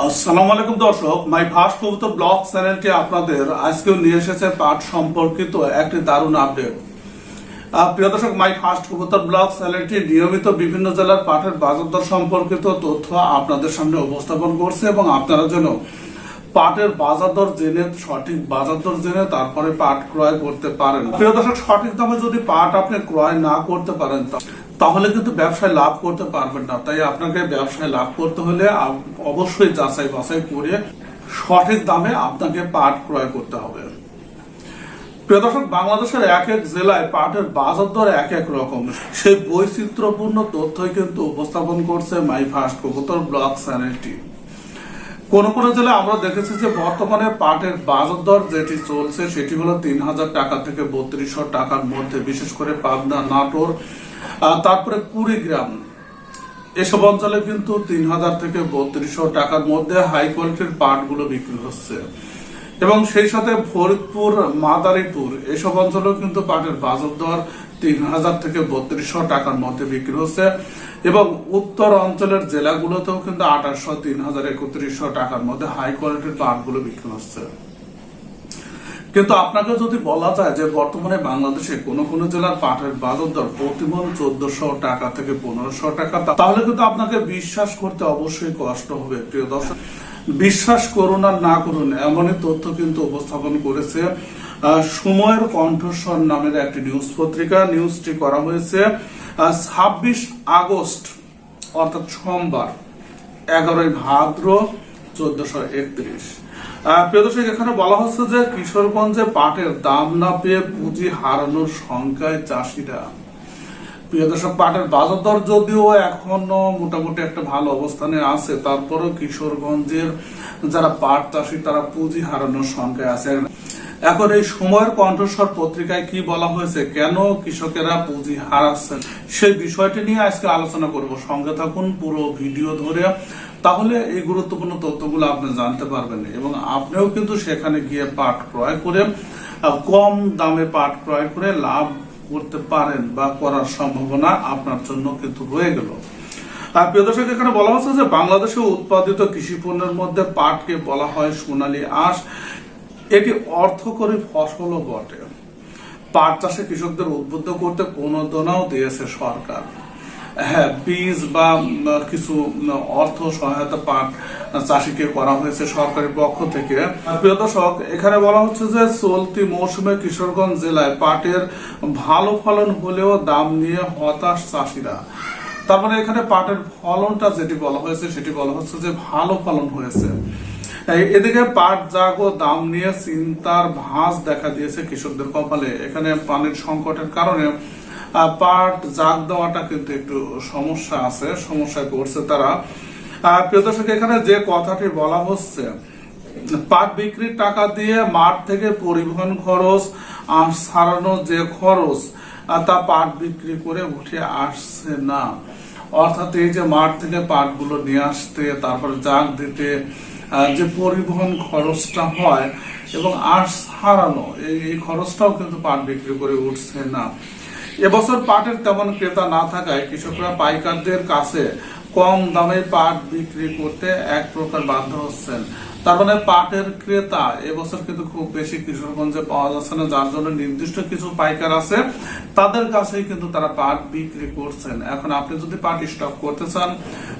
আসসালামু আলাইকুম দর্শক, মাই ফার্স্ট ব্লগ চ্যানেলটি আপনাদের আজকেও নিয়ে এসেছে পাট সম্পর্কিত একটি দারুণ আপডেট। প্রিয় দর্শক, মাই ফার্স্ট ব্লগ চ্যানেলটি নিয়মিত বিভিন্ন জেলার পাটের বাজার দর সম্পর্কিত তথ্য আপনাদের সামনে উপস্থাপন করছে এবং আপনারা যেন পাটের বাজার দর জেনে, সঠিক বাজার দর জেনে তারপরে পাট ক্রয় করতে পারেন। প্রিয় দর্শক, সঠিক দামে যদি পাট আপনি ক্রয় না করতে পারেন তাহলে কিন্তু ব্যবসায় লাভ করতে পারবেন না। তাই আপনাকে ব্যবসায় লাভ করতে হলে অবশ্যই যাচাই বাছাই করে সঠিক দামে আপনাকে পাট ক্রয় করতে হবে। বাংলাদেশের এক এক জেলায় পাটের বাজার দর এক এক রকম। সেই বৈচিত্র্যপূর্ণ তথ্যই কিন্তু উপস্থাপন করছে মাই ফার্স্ট কবুতর ব্লগ চ্যানেলটি কোন কোন জেলায় আমরা দেখেছি যে বর্তমানে পাটের বাজার দর যেটি চলছে, সেটি হলো তিন হাজার টাকা থেকে বত্রিশশো টাকার মধ্যে। বিশেষ করে পাবনা, নাটোর তারপরে কুড়িগ্রাম। এসব অঞ্চলে কিন্তু তিন হাজার থেকে বত্রিশশো টাকার মধ্যে হাই কোয়ালিটির পাটগুলো বিক্রি হচ্ছে। এবং সেই সাথে ফরিদপুর, মাদারীপুর, এসব অঞ্চলেও কিন্তু পাটের বাজার দর তিন হাজার থেকে বত্রিশশো টাকার মধ্যে বিক্রি হচ্ছে। এবং উত্তর অঞ্চলের জেলাগুলোতেও কিন্তু আঠাশশো তিন হাজার, একত্রিশশো টাকার মধ্যে হাই কোয়ালিটির পাটগুলো বিক্রি হচ্ছে। কিন্তু আপনাকে যদি বলা যায় যে বর্তমানে বাংলাদেশে কোন কোন জেলার পাটের বাজার দর প্রতিমন চোদ্দশো টাকা থেকে পনেরোশো টাকা তাহলে কিন্তু আপনাকে বিশ্বাস করতে অবশ্যই কষ্ট হবে, প্রিয় দর্শক। বিশ্বাস করুন আর না করুন, এমনই তথ্য কিন্তু উপস্থাপন করেছে সময়ের কণ্ঠস্বর নামের একটি নিউজ পত্রিকা। নিউজটি করা হয়েছে ছাব্বিশ আগস্ট, অর্থাৎ সোমবার, এগারোই ভাদ্র, চোদ্দশো একত্রিশ। প্রিয় দর্শক, এখানে বলা হচ্ছে যে কিশোরগঞ্জে পাটের দাম না পেয়ে পুঁজি হারানোর সংখ্যায় চাষিরা। প্রিয় দর্শক, পাটের বাজার দর যদিও এখনও মোটামুটি একটা ভালো অবস্থানে আছে, তারপরেও কিশোরগঞ্জের যারা পাট চাষি, তারা পুঁজি হারানোর সংখ্যায় আছে। এখন এই সময়ের কণ্ঠস্বর পত্রিকায় কি বলা হয়েছে? কেন কৃষকেরা পুঁজি হারাচ্ছেন? সেই বিষয়টি নিয়ে আজকে আলোচনা করব। সঙ্গে থাকুন পুরো ভিডিও ধরে। তাহলে এই গুরুত্বপূর্ণ তথ্যগুলো আপনি জানতে পারবেন। এবং আপনিও কিন্তু সেখানে গিয়ে পাট ক্রয় করে কম দামে পাট ক্রয় করে লাভ করতে পারেন বা করার সম্ভাবনা আপনার জন্য কিন্তু রয়ে গেল। আর প্রিয় দর্শক, এখানে বলা হচ্ছে যে বাংলাদেশে উৎপাদিত কৃষি পণ্যের মধ্যে পাটকে বলা হয় সোনালী আঁশ। এটি অর্থকরী ফসলও বটে। পাট চাষে কৃষকদের উদ্বুদ্ধ করতে প্রণোদনাও দিয়েছে সরকার। বীজ বা কিছু অর্থ সহায়তা পাট চাষিকে করা হয়েছে সরকারের পক্ষ থেকে। প্রিয় দর্শক, এখানে বলা হচ্ছে যে চলতি মৌসুমে কিশোরগঞ্জ জেলায় পাটের ভালো ফলন হলেও দাম নিয়ে হতাশ চাষিরা। তার মানে এখানে পাটের ফলনটা যেটি বলা হয়েছে, সেটি বলা হচ্ছে যে ভালো ফলন হয়েছে। এদিকে পাট জাগ ও দাম নিয়ে চিন্তার ভাঁজ দেখা দিয়েছে কৃষকদের কপালে। এখানে পানির সংকটের কারণে পাট জাগ দেওয়াটা কিন্তু একটু সমস্যা আছে, সমস্যায় পড়ছে তারা। প্রিয় দর্শক, এখানে যে কথাটি বলা হচ্ছে, পাট বিক্রির টাকা দিয়ে মাঠ থেকে পরিবহন খরচ আর সারানো যে খরচ তা পাট বিক্রি করে উঠে আসছে না। অর্থাৎ এই যে মাঠ থেকে পাটগুলো নিয়ে আসতে, তারপরে জাগ দিতে যে পরিবহন খরচটা হয় এবং আর সারানো এই খরচটাও কিন্তু পাট বিক্রি করে উঠছে না। এবছর পাটের তেমন ক্রেতা না থাকায় কৃষকরা পাইকারদের কাছে কম দামে পাট বিক্রি করতে এক প্রকার বাধ্য হচ্ছেন। তার মানে পাটের ক্রেতা এবছর কিন্তু খুব বেশি কিশোরগঞ্জে পাওয়া যাচ্ছে না, যার জন্য নির্দিষ্ট কিছু পাইকার আছে, তাদের কাছেই কিন্তু তারা পাট বিক্রি করছেন। এখন আপনি যদি পাট স্টক করতে চান,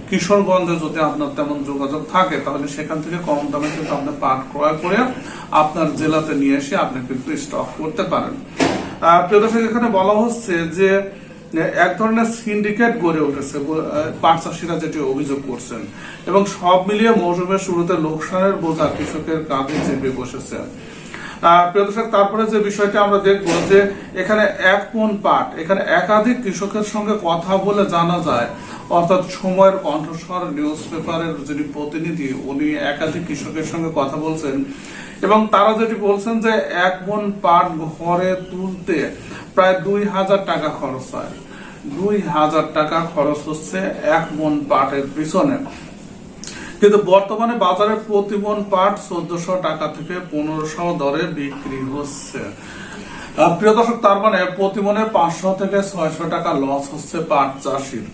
কিশোরগঞ্জে যদি আপনার তেমন যোগাযোগ থাকে, তাহলে সেখান থেকে কম দামে কিন্তু আপনি পাট ক্রয় করে আপনার জেলাতে নিয়ে এসে আপনি কিন্তু স্টক করতে পারেন। প্রিয় দর্শক এখানে বলা হচ্ছে যে এক ধরনের সিন্ডিকেট গড়ে উঠেছে ব- আহ, পাট চাষিরা যেটি অভিযোগ করছেন। এবং সব মিলিয়ে মৌসুমের শুরুতে লোকসানের বোঝা কৃষকের কাঁধে চেপে বসেছে। প্রিয় দর্শক তারপরে যে বিষয়টা আমরা দেখব যে এখানে এক মন পাট এখানে একাধিক কৃষকের সঙ্গে কথা বলে জানা যায় অর্থাৎ সময়ের কণ্ঠস্বর নিউজ পেপারের যিনি প্রতিনিধি উনি একাধিক কৃষকের সঙ্গে কথা বলছেন। এবং তারা যেটি বলছেন যে এক মন পাট ঘরে তুলতে প্রায় দুই হাজার টাকা খরচ হয়। দুই হাজার টাকা খরচ হচ্ছে এক মন পাটের পিছনে। কিন্তু বর্তমানে বাজারে প্রতি মন পাট চোদ্দশো টাকা থেকে পনেরোশো দরে বিক্রি হচ্ছে। প্রিয় দর্শক, তার মানে প্রতি মনে পাঁচশো থেকে ছয়শো টাকা লস হচ্ছে পাট চাষির।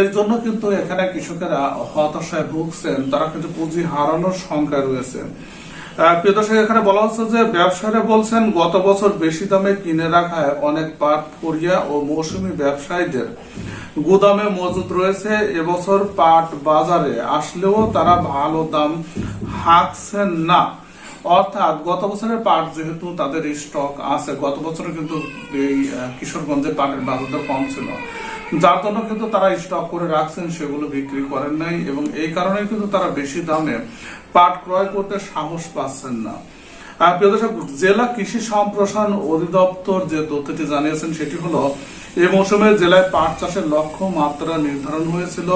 এর জন্য কিন্তু এখানে কৃষকেরা হতাশায় ভুগছেন। তারা কিন্তু পুঁজি হারানোর সংখ্যায় রয়েছে প্রিয় দর্শক, এখানে বলা হচ্ছে যে ব্যবসায়ীরা বলছেন, গত বছর বেশি দামে কিনে রাখায় অনেক পাট ফরিয়া ও মৌসুমী ব্যবসায়ীদের গুদামে মজুদ রয়েছে। এবছর পাট বাজারে আসলেও তারা ভালো দাম হাঁকছেন না। অর্থাৎ গত বছরের পাট যেহেতু তাদের স্টক আছে, গত বছরে কিন্তু এই কিশোরগঞ্জে পাটের বাজারটা কম ছিল। যার জন্য কিন্তু তারা স্টক করে রাখছেন, সেগুলো বিক্রি করেন নাই এবং এই কারণে কিন্তু তারা বেশি দামে পাট ক্রয় করতে সাহস পাচ্ছেন না। জেলা কৃষি সম্প্রসারণ অধিদপ্তর যে তথ্যটি জানিয়েছেন, সেটি হলো, এই মৌসুমে জেলায় পাট চাষের লক্ষ্য মাত্রা নির্ধারণ হয়েছিল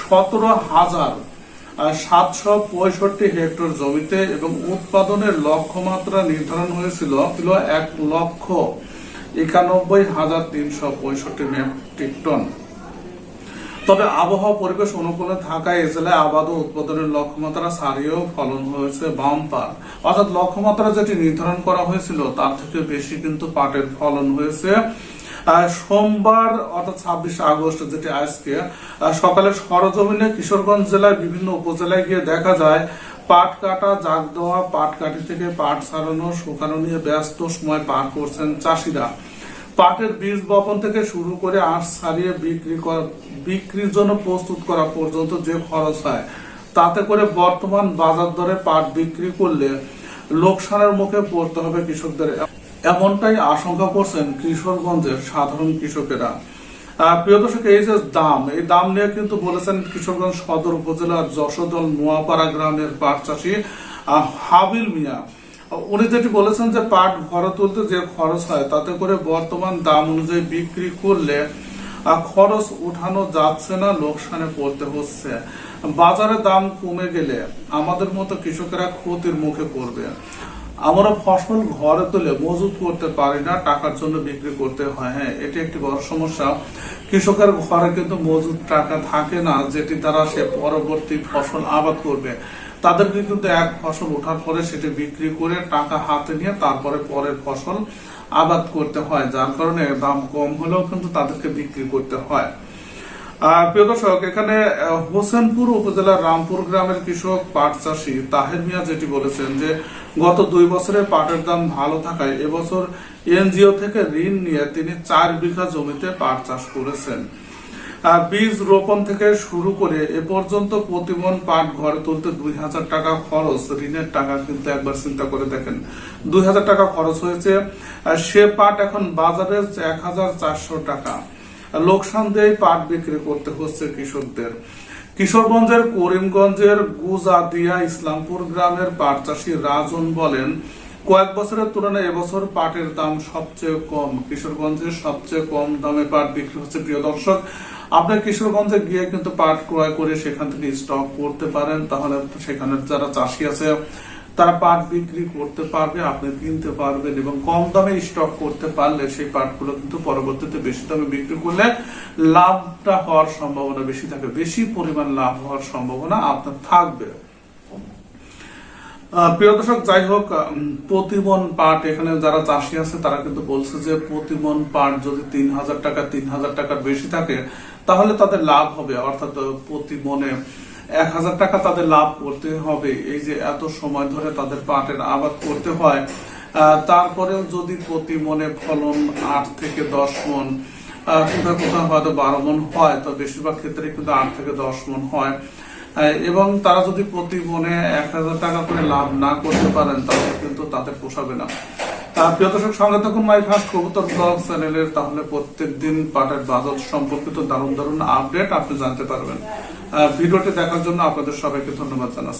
সতেরো হাজার সাতশো পঁয়ষট্টি হেক্টর জমিতে এবং উৎপাদনের লক্ষ্যমাত্রা নির্ধারণ হয়েছিল ছিল এক লক্ষ। একানব্বই হাজার তিনশো পঁয়ষট্টি মেট্রিক টন। তবে আবহাওয়া পরিবেশ অনুকূলে থাকায় এ জেলায় আবাদ উৎপাদনের লক্ষ্যমাত্রা ছাড়িয়েও ফলন হয়েছে বাম্পার। অর্থাৎ লক্ষ্যমাত্রা যেটি নির্ধারণ করা হয়েছিল, তার থেকে বেশি কিন্তু পাটের ফলন হয়েছে। সোমবার, অর্থাৎ ছাব্বিশে আগস্ট যেটি আজকে সকালে সরজমিনে কিশোরগঞ্জ জেলার বিভিন্ন উপজেলায় গিয়ে দেখা যায় পাট কাটা, জাগ দেওয়া, পাট কাটি থেকে পাট ছাড়ানো শুকানো নিয়ে ব্যস্ত সময় পার করছেন চাষিরা। পাটের বীজ বপন থেকে শুরু করে আঁশ ছাড়িয়ে বিক্রি করা, বিক্রির জন্য প্রস্তুত করা পর্যন্ত যে খরচ হয়, তাতে করে বর্তমান বাজার দরে পাট বিক্রি করলে লোকসানের মুখে পড়তে হবে কৃষকদের। এমনটাই আশঙ্কা করছেন কিশোরগঞ্জের সাধারণ কৃষকেরা। প্রিয় দর্শক, এই যে দাম, এই দাম নিয়ে কিন্তু বলেছেন কিশোরগঞ্জ সদর উপজেলার যশোদল নোয়াপাড়া গ্রামের পাট চাষী হাবিল মিয়া। উনি যেটি বলেছেন যে পাট ঘরে তুলতে যে খরচ হয়, তাতে করে বর্তমান দাম অনুযায়ী বিক্রি করলে খরচ উঠানো যাচ্ছে না, লোকসানে পড়তে হচ্ছে। বাজারে দাম কমে গেলে আমাদের মতো কৃষকেরা ক্ষতির মুখে পড়বে। আমরা ফসল ঘরে তুলে মজুত করতে পারি না, টাকার জন্য বিক্রি করতে হয়। হ্যাঁ এটি একটি বড় সমস্যা। কৃষকের ঘরে কিন্তু মজুত টাকা থাকে না, যেটি দ্বারা সে পরবর্তী ফসল আবাদ করবে। তাদেরকে কিন্তু এক ফসল ওঠার পরে সেটি বিক্রি করে টাকা হাতে নিয়ে তারপরে পরের ফসল আবাদ করতে হয়, যার কারণে দাম কম হলেও কিন্তু তাদেরকে বিক্রি করতে হয়। প্রিয় দর্শক, এখানে হোসেনপুর উপজেলার রামপুর গ্রামের কৃষক পাট চাষী তাহের মিয়া যেটি বলেছেন যে, গত দুই বছরে পাটের দাম ভালো থাকায় এবছর এনজিও থেকে ঋণ নিয়ে তিনি চার বিঘা জমিতে পাট চাষ করেছেন। বীজ রোপণ থেকে শুরু করে এ পর্যন্ত প্রতিমন পাট ঘরে তুলতে দুই হাজার টাকা খরচ, ঋণের টাকা কিন্তু একবার চিন্তা করে দেখেন। দুই হাজার টাকা খরচ হয়েছে। সে পাট এখন বাজারে এক হাজার চারশো টাকা। লোকসান দিয়ে পাট বিক্রি করতে হচ্ছে কৃষকদের। কিশোরগঞ্জের করিমগঞ্জের গুজাদিয়া ইসলামপুর গ্রামের পাট চাষী রাজন বলেন, কয়েক বছরের তুলনায় এবছর পাটের দাম সবচেয়ে কম কিশোরগঞ্জের সবচেয়ে কম দামে পাট বিক্রি হচ্ছে। প্রিয় দর্শক, আপনি কিশোরগঞ্জে গিয়ে কিন্তু পাট ক্রয় করে সেখান থেকে স্টক করতে পারেন, তাহলে সেখানে যারা চাষি আছে তারা পাট বিক্রি করতে পারবে আপনি কিনতে পারবেন এবং কম দামে স্টক করতে পারলে সেই পাটগুলো কিন্তু পরবর্তীতে বেশি দামে বিক্রি করলে লাভটা হওয়ার সম্ভাবনা বেশি থাকে। বেশি পরিমাণ লাভ হওয়ার সম্ভাবনা আপনার থাকবে। প্রিয় দর্শক যাই হোক প্রতিমন পাট এখানে যারা চাষি আছে তারা কিন্তু বলছে যে প্রতিমন পাট যদি তিন হাজার টাকা তিন হাজার টাকার বেশি থাকে তাহলে তাদের লাভ হবে। অর্থাৎ আহ, প্রতি মনে এক হাজার টাকা তাদের লাভ করতে হবে। এই যে এত সময় ধরে তাদের পাটের আবাদ করতে হয় তারপরেও যদি প্রতি মনে ফলন আট থেকে দশ মন কোথাও কোথাও হয়তো বারো মন হয়, তো বেশিরভাগ ক্ষেত্রে কিন্তু আট থেকে দশ মন হয়। এবং তারা যদি প্রতি মনে এক হাজার টাকা করে লাভ না করতে পারেন, তাহলে কিন্তু তাদের পোষাবে না। প্রিয় দর্শক, সঙ্গে তখন মাই ফার্স্ট কবুতর ব্লগ চ্যানেলের তাহলে প্রত্যেক দিন পাটের বাজার সম্পর্কিত দারুণ দারুণ আপডেট আপনি জানতে পারবেন। ভিডিওটি দেখার জন্য আপনাদের সবাইকে ধন্যবাদ জানাচ্ছি।